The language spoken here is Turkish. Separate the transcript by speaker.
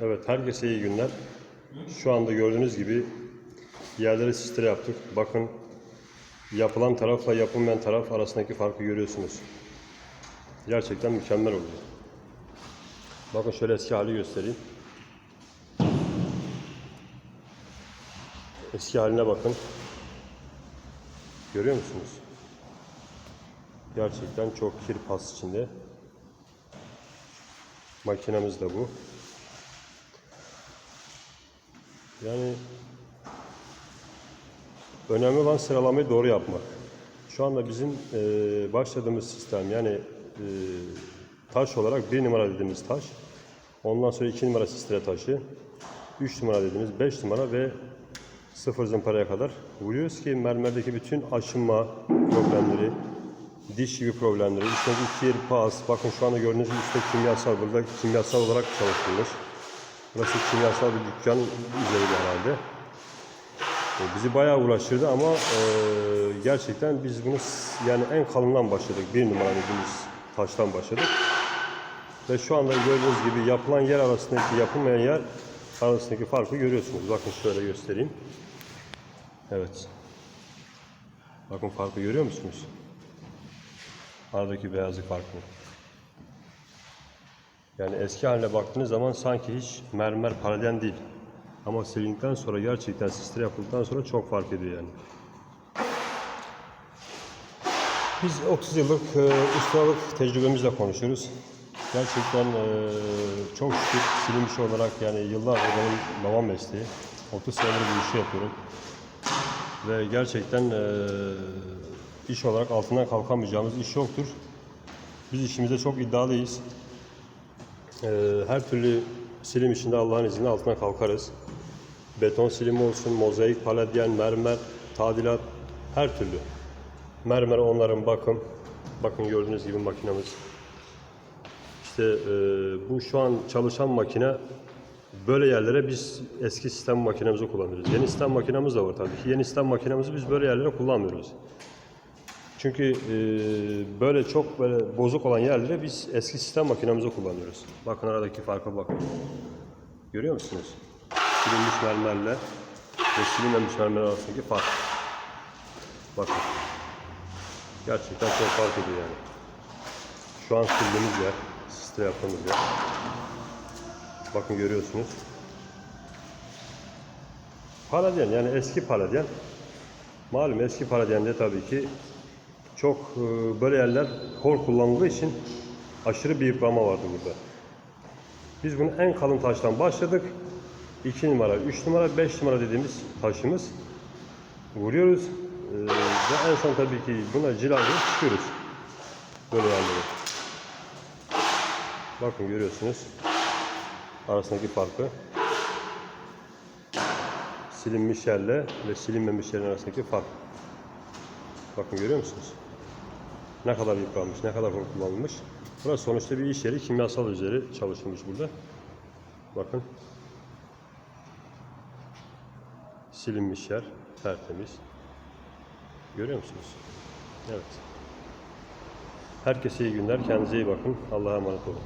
Speaker 1: Evet, herkese iyi günler. Şu anda gördüğünüz gibi yerlere sistire yaptık. Bakın yapılan tarafla yapılmayan taraf arasındaki farkı görüyorsunuz. Gerçekten mükemmel oluyor. Bakın şöyle eski hali göstereyim. Eski haline bakın. Görüyor musunuz? Gerçekten çok kir pas içinde. Makinamız da bu. Yani önemli olan sıralamayı doğru yapmak. Şu anda bizim e, başladığımız sistem yani e, taş olarak bir numara dediğimiz taş, ondan sonra iki numara sistire taşı, üç numara dediğimiz beş numara ve sıfır zımparaya kadar vuruyoruz ki mermerdeki bütün aşınma problemleri, diş gibi problemleri, üstündeki iki yeri pas, bakın şu anda gördüğünüz gibi üstte kimyasal, burada kimyasal olarak çalışılmış. Burası kimyasal bir dükkan üzerinde herhalde. E, Bizi bayağı uğraştırdı ama e, gerçekten biz bunu yani en kalından başladık. Bir numara dediğimiz taştan başladık. Ve şu anda gördüğünüz gibi yapılan yer arasındaki yapılmayan yer arasındaki farkı görüyorsunuz. Bakın şöyle göstereyim. Evet. Bakın farkı görüyor musunuz? Aradaki beyazlık farkını. Yani eski haline baktığınız zaman sanki hiç mermer paralel değil. Ama silindikten sonra gerçekten sistire yapıldıktan sonra çok fark ediyor yani. Biz 30 yıllık e, ustalık tecrübemizle konuşuyoruz. Gerçekten e, çok şükür silinmiş olarak yani yıllardır benim babam mesleği. 30 senedir bu işi yapıyorum. Ve gerçekten e, iş olarak altından kalkamayacağımız iş yoktur. Biz işimizde çok iddialıyız. Ee, her türlü silim işinde Allah'ın izniyle altına kalkarız. Beton silimi olsun, mozaik, paladyen, mermer, tadilat, her türlü. Mermer onların bakım. Bakın gördüğünüz gibi makinamız. İşte e, bu şu an çalışan makine böyle yerlere biz eski sistem makinemizi kullanıyoruz. Yeni sistem makinamız da var tabii ki. Yeni sistem makinamızı biz böyle yerlere kullanmıyoruz. Çünkü e, böyle çok böyle bozuk olan yerlere biz eski sistem makinamızı kullanıyoruz. Bakın aradaki farka bakın. Görüyor musunuz? Silinmiş mermerle ve silinmemiş mermer arasındaki fark. Bakın. Gerçekten çok fark ediyor yani. Şu an sildiğimiz yer, siste yaptığımız yer. Bakın görüyorsunuz. Paladyen yani eski paladyen. Malum eski paladyende tabii ki çok e, böyle yerler hor kullanıldığı için aşırı bir yıprama vardı burada. Biz bunu en kalın taştan başladık. 2 numara, 3 numara, 5 numara dediğimiz taşımız vuruyoruz. E, ve en son tabii ki buna cilalayıp çıkıyoruz. Böyle yerlere. Bakın görüyorsunuz arasındaki farkı. Silinmiş yerle ve silinmemiş yerin arasındaki fark. Bakın görüyor musunuz? Ne kadar yıpranmış, ne kadar kullanılmış. Burası sonuçta bir iş yeri, kimyasal üzeri çalışılmış burada. Bakın. Silinmiş yer, tertemiz. Görüyor musunuz? Evet. Herkese iyi günler, kendinize iyi bakın. Allah'a emanet olun.